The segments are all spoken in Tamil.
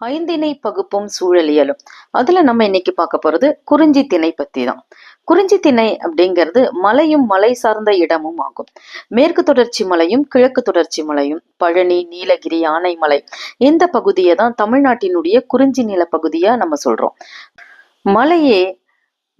ஐந்திணை பகுப்பும் சூழலியலும். அதுல நம்ம இன்னைக்கு பார்க்க போறது குறிஞ்சி திணை பத்தி தான் குறிஞ்சி திணை அப்படிங்கிறது மலையும் மலை சார்ந்த இடமும் ஆகும். மேற்கு தொடர்ச்சி மலையும் கிழக்கு தொடர்ச்சி மலையும் பழனி நீலகிரி ஆனைமலை இந்த பகுதியை தான் தமிழ்நாட்டினுடைய குறிஞ்சி நில பகுதியா நம்ம சொல்றோம். மலையே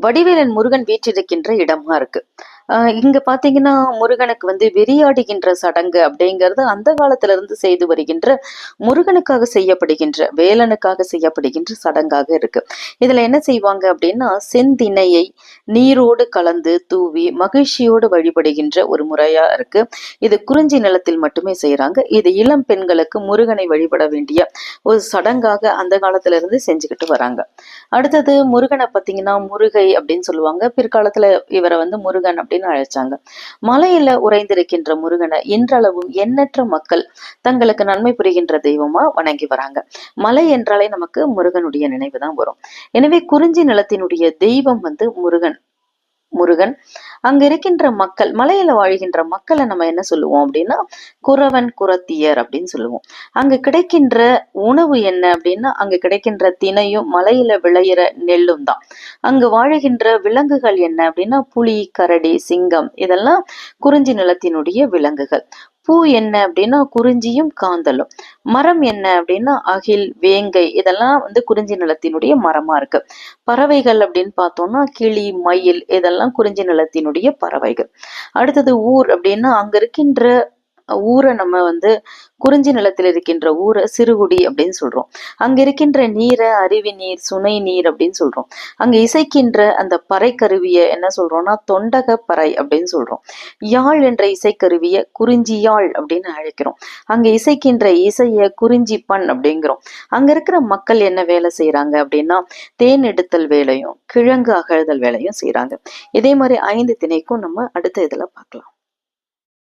வடிவேலன் முருகன் வீற்றிருக்கின்ற இடமா இருக்கு. ஆஹ் இங்க பாத்தீங்கன்னா முருகனுக்கு வந்து வெறியாடுகின்ற சடங்கு அப்படிங்கிறது அந்த காலத்துல இருந்து செய்து வருகின்ற முருகனுக்காக செய்யப்படுகின்ற வேலனுக்காக செய்யப்படுகின்ற சடங்காக இருக்கு. இதுல என்ன செய்வாங்க அப்படின்னா செந்திணையை நீரோடு கலந்து தூவி மகிழ்ச்சியோடு வழிபடுகின்ற ஒரு முறையா இருக்கு. இது குறிஞ்சி நிலத்தில் மட்டுமே செய்யறாங்க இது இளம் பெண்களுக்கு முருகனை வழிபட வேண்டிய ஒரு சடங்காக அந்த காலத்துல இருந்து செஞ்சுக்கிட்டு வராங்க. அடுத்தது முருகனை பார்த்தீங்கன்னா முருகை அப்படின்னு சொல்லுவாங்க. பிற்காலத்துல இவரை வந்து முருகன் அப்படின்னு அழைச்சாங்க. மலையில உறைந்திருக்கின்ற முருகனை இன்றளவும் எண்ணற்ற மக்கள் தங்களுக்கு நன்மை புரிகின்ற தெய்வமா வணங்கி வராங்க. மலை என்றாலே நமக்கு முருகனுடைய நினைவு தான் வரும். எனவே குறிஞ்சி நிலத்தினுடைய தெய்வம் வந்து முருகன். முருகன். அங்க இருக்கின்ற மக்கள் மலையில வாழ்கின்ற மக்களை நம்ம என்ன சொல்லுவோம் அப்படின்னா குறவன் குரத்தியர் அப்படின்னு சொல்லுவோம். அங்க கிடைக்கின்ற உணவு என்ன அப்படின்னா அங்க கிடைக்கின்ற தினையும் மலையில விளையிற நெல்லும் தான். அங்கு வாழுகின்ற விலங்குகள் என்ன அப்படின்னா புலி கரடி சிங்கம் இதெல்லாம் குறிஞ்சி நிலத்தினுடைய விலங்குகள். பூ என்ன அப்படின்னா குறிஞ்சியும் காந்தலும். மரம் என்ன அப்படின்னா அகில் வேங்கை இதெல்லாம் வந்து குறிஞ்சி நிலத்தினுடைய மரமா இருக்கு. பறவைகள் அப்படின்னு பார்த்தோம்னா கிளி மயில் இதெல்லாம் குறிஞ்சி நிலத்தினுடைய பறவைகள். அடுத்தது ஊர் அப்படின்னா அங்க இருக்கின்ற ஊரை நம்ம வந்து குறிஞ்சி நிலத்தில் இருக்கின்ற ஊரை சிறுகுடி அப்படின்னு சொல்றோம். அங்க இருக்கின்ற நீரை அருவி நீர் சுனை நீர் அப்படின்னு சொல்றோம். அங்க இசைக்கின்ற அந்த பறை கருவியை என்ன சொல்றோம்னா தொண்டக பறை அப்படின்னு சொல்றோம். யாழ் என்ற இசைக்கருவியை குறிஞ்சி யாழ் அப்படின்னு அழைக்கிறோம். அங்க இசைக்கின்ற இசைய குறிஞ்சி பண் அப்படிங்கிறோம். அங்க இருக்கிற மக்கள் என்ன வேலை செய்யறாங்க அப்படின்னா தேன் எடுத்தல் வேலையும் கிழங்கு அகழ்தல் வேலையும் செய்யறாங்க இதே மாதிரி ஐந்து திணைக்கும் நம்ம அடுத்த இதுல பார்க்கலாம்.